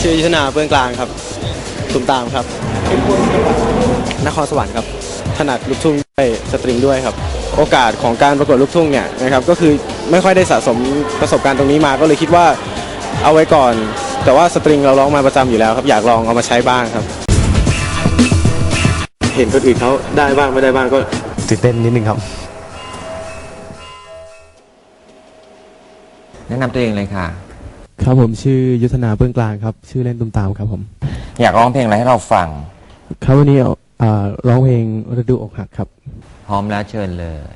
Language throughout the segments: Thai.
ชื่อยุทธนาเบื้องกลางครับตุมตามครับ นครสวรรค์ครับ ถนัดลูกทุ่งด้วยสตริงด้วยครับ โอกาสของการประกวดลูกทุ่งเนี่ยนะครับก็คือไม่ค่อยได้สะสมประสบการณ์ตรงนี้มาก็เลยคิดว่าเอาไว้ก่อน แต่ว่าสตริงเราร้องมาประจำอยู่แล้วครับ อยากลองเอามาใช้บ้างครับ เห็นคนอื่นเขาได้บ้างไม่ได้บ้างก็ตื่นเต้นนิดนึงครับ แนะนำตัวเองเลยค่ะ ครับผมชื่อยุทธนาเบื้องกลางครับ ชื่อเล่นตุมตามครับผม อยากร้องเพลงอะไรให้เราฟัง ครับวันนี้อ่าร้องเพลงฤดูอกหักครับ พร้อมแล้วเชิญเลย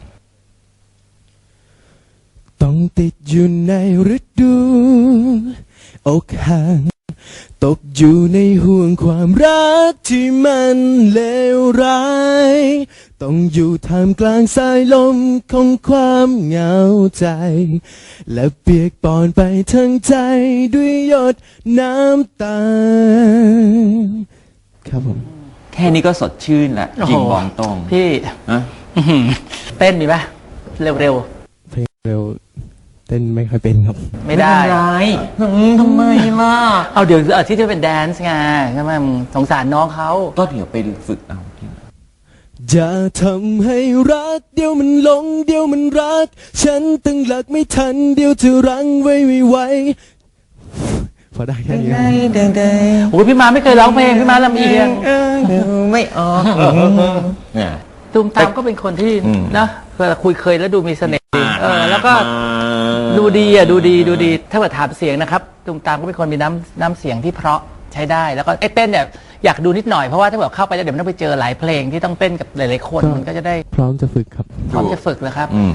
ต้องติดอยู่ในฤดู อกหักตกอยู่ในห่วงความรักที่มันเลวร้าย ต้องอยู่ท่ามกลางสายลมของความเหงาใจ และเปียกปอนไปทั้งใจด้วยหยดน้ำตา ครับผม แค่นี้ก็สดชื่นละโอ้จโหริงบองตรงพี่ฮะอื้อหือเต้นมีไหมเร็วเพลงเร็วเต้นไม่ค่อยเป็นครับ ๆ ไม่ได้เป็นไรอืมทำไมล่ะ เอาเดี๋ยวอาทิตย์จะเป็นแดนซ์ไงใช่ไหมมึงสงสารน้องเขาก็เดี๋ยวไปฝึกเอา อย่าทำให้รัก เดี๋ยวมันหลง เดี๋ยวมันรัก ฉันตั้งหลักไม่ทัน เดี๋ยวจะรั้งไว้ไม่ไหวพอได้แค่นี้ครับเดินเดินโอ้ยพี่มาไม่เคยร้องเพลงพี่มาลำเอียงไม่ออกเนี่ย ตูมตามก็เป็นคนที่อืมนะเวลาคุยเคยแล้วดูมีเสน่ห์ดีเออแล้วก็ดูดีอะดูดีดูดี ถ้าเกิดถามเสียงนะครับตูมตามก็เป็นคนมีน้ำน้ำเสียงที่เพราะใช้ได้แล้วก็ไอ้เต้นเนี่ย อยากดูนิดหน่อยเพราะว่าถ้าแบบเข้าไปแล้วเดี๋ยวมันต้องไปเจอหลายเพลงที่ต้องเต้นกับหลายๆคนมันก็จะได้พร้อมจะฝึกครับ พร้อมจะฝึกแล้วครับ อืม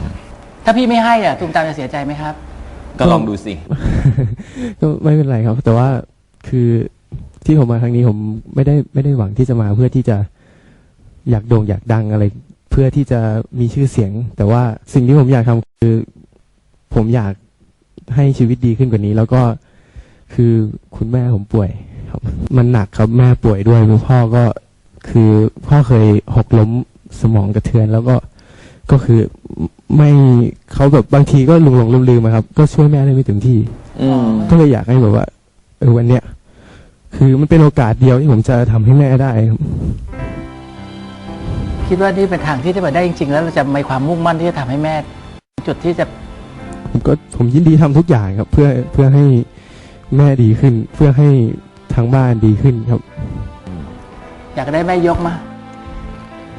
ถ้าพี่ไม่ให้อะตูมตามจะเสียใจไหมครับ ก็ลองดูสิ ก็ไม่เป็นไรครับ แต่ว่าคือที่ผมมาครั้งนี้ผมไม่ได้ไม่ได้หวังที่จะมาเพื่อที่จะอยากโด่งอยากดังอะไร เพื่อที่จะมีชื่อเสียง แต่ว่าสิ่งที่ผมอยากทำคือ ผมอยากให้ชีวิตดีขึ้นกว่านี้ แล้วก็คือคุณแม่ผมป่วย ครับ มันหนักครับแม่ป่วยด้วยคุณพ่อก็คือพ่อเคยหกล้มสมองกระเทือนแล้วก็ก็คือไม่เขาแบบบางทีก็หลงหลงลืมลืมๆอะครับ ก็ช่วยแม่ได้ไม่เต็มที่อืมก็เลยอยากให้แบบว่าเออวันเนี้ยคือมันเป็นโอกาสเดียวที่ผมจะทำให้แม่ได้ครับ คิดว่านี่เป็นทางที่จะไปได้จริง ๆ แล้วเราจะมีความมุ่งมั่นที่จะทำให้แม่ จุดที่จะผมก็ผมยินดีทำทุกอย่างครับ เพื่อเพื่อให้แม่ดีขึ้น เพื่อให้ ทางบ้านดีขึ้นครับ อยากได้แม่ยกมา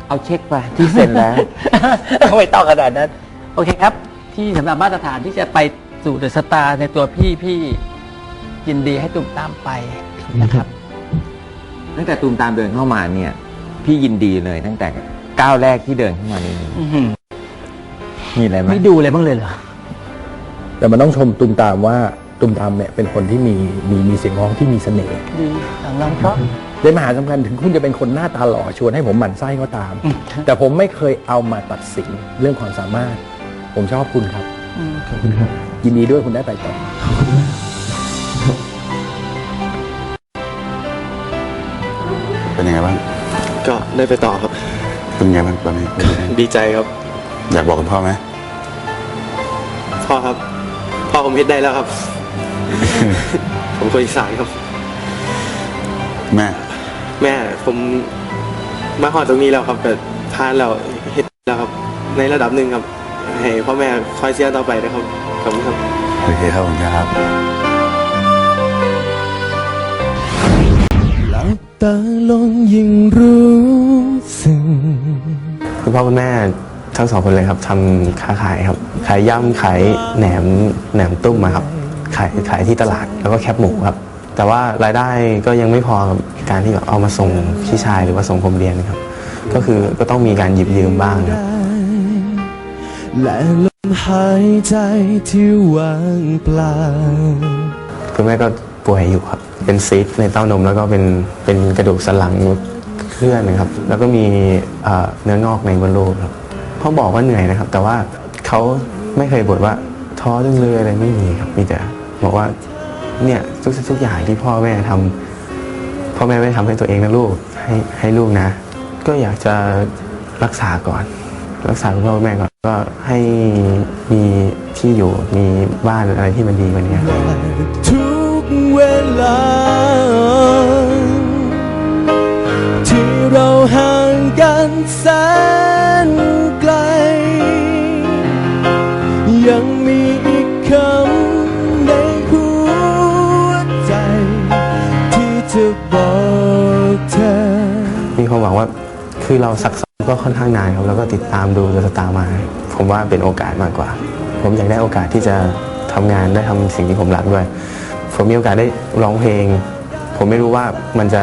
เอาเช็คไปที่เซ็นแล้ว ไม่ต้องขนาดนั้น โอเคครับ ที่สำหรับมาตรฐานที่จะไปสู่เดอะสตาร์ในตัวพี่พี่ยินดีให้ตุ่มตามไปนะครับ ตั้งแต่ตูมตามเดินเข้ามาเนี่ย พี่ยินดีเลยตั้งแต่ก้าวแรกที่เดินเข้ามานี่อื้อหือมีอะไรไหมไม่ดูเลยบ้างเลยเหรอ แต่มันต้องชมตุมตามว่า ตุมตามเนี่ยเป็นคนที่มีมีมีเสียงร้องที่มีเสน่ห์ดีต่างร้องเพราะและมหาสำคัญถึงคุณจะเป็นคนหน้าตาหล่อชวนให้ผมหมั่นไส้ก็ตามอืมแต่ผมไม่เคยเอามาตัดสินเรื่องความสามารถ ผมชอบคุณครับอืมขอบคุณครับ ยินดีด้วยคุณได้ไปต่อเป็นยังไงบ้างก็ได้ไปต่อครับ เป็นยังไงบ้างตอนนี้ดีใจครับ อยากบอกคุณพ่อไหมพ่อครับ พ่อผมเฮ็ดได้แล้วครับ ผมคนอีสานครับ แม่ แม่ผมมาหอดตรงนี้แล้วครับแต่ทานแล้วเฮ็ดแล้วครับ ในระดับหนึ่งครับ ให้พ่อแม่คอยเชียร์ต่อไปนะครับขอบคุณครับ โอเคครับผมครับ หลับตาลงยิ่งรู้สึกคุณพ่อคุณแม่ทั้งสองคนเลยครับทำค้าขายครับ ขายย่ำขายแหนมแหนมตุ้มมาครับ ขายขายที่ตลาดแล้วก็แคบหมูครับ แต่ว่ารายได้ก็ยังไม่พอกับการที่แบบเอามาส่งพี่ชายหรือว่าส่งผมเรียนครับ ก็คือก็ต้องมีการหยิบยืมบ้างครับและลมหายใจที่ว่างเปล่าคุณแม่ก็ป่วยอยู่ครับ เป็นซีสต์ในเต้านมแล้วก็เป็นเป็นกระดูกสันหลังเคลื่อนนะครับ แล้วก็มีเอ่อเนื้องอกในมดลูกครับเขาบอกว่าเหนื่อยนะครับ แต่ว่าเขาไม่เคยบ่นว่าท้อจังเลยอะไรไม่มีครับมีแต่ บอกว่าเนี่ยทุกสิ่งทุกอย่างที่พ่อแม่ทำพ่อแม่ไม่ทำให้ตัวเองนะลูกให้ให้ลูกนะ ก็อยากจะรักษาก่อน รักษาคุณพ่อแม่ก่อนก็ให้มีที่อยู่มีบ้านอะไรที่มันดีกว่านี้ ความหวังว่าคือเราซักซ้อมก็ค่อนข้างนานครับแล้วก็ติดตามดูเดอะสตาร์มา ผมว่าเป็นโอกาสมากกว่า ผมอยากได้โอกาสที่จะทำงานได้ทำสิ่งที่ผมรักด้วย ผมมีโอกาสได้ร้องเพลง ผมไม่รู้ว่ามันจะ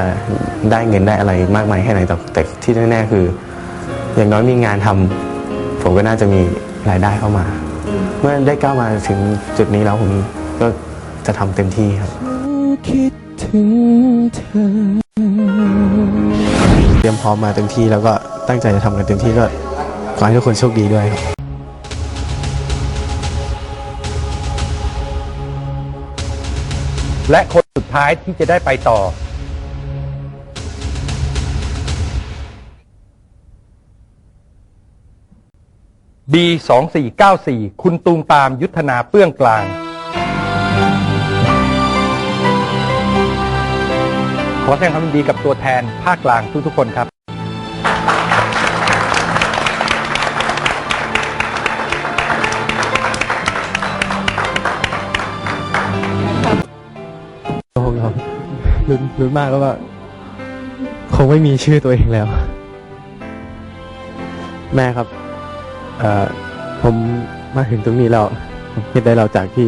ได้เงินได้อะไรมากมายแค่ไหนแต่แต่ที่แน่ๆคือ อย่างน้อยมีงานทำผมก็น่าจะมีรายได้เข้ามา เมื่อได้ก้าวมาถึงจุดนี้แล้วผมก็จะทำเต็มที่ครับคิดถึงเธอ เตรียมพร้อมมาเต็มที่แล้วก็ตั้งใจจะทำกันเต็มที่ก็ขอให้ทุกคนโชคดีด้วยครับและคนสุดท้ายที่จะได้ไปต่อ B 2 4 9 4 คุณตูมตามยุทธนาเปื้องกลาง ขอแสดงความยินดีกับตัวแทนภาคกลางทุกๆคนครับผมครับลุ้นลุ้นมากแล้วว่า คงไม่มีชื่อตัวเองแล้ว แม่ครับ เอ่อผมมาถึงตรงนี้แล้วผมคิดได้เราจากที่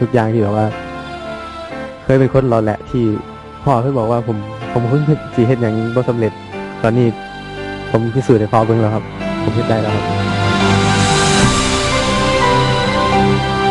ทุกอย่างที่แบบว่า เคยเป็นคนรอแหละที่ พ่อเคยบอกว่าผมผมเพิ่งสีเห็ดอย่างบ่สำเร็จ ตอนนี้ผมพิสูจน์ให้พ่อเบิ่งแล้วครับ ผมคิดได้แล้วครับ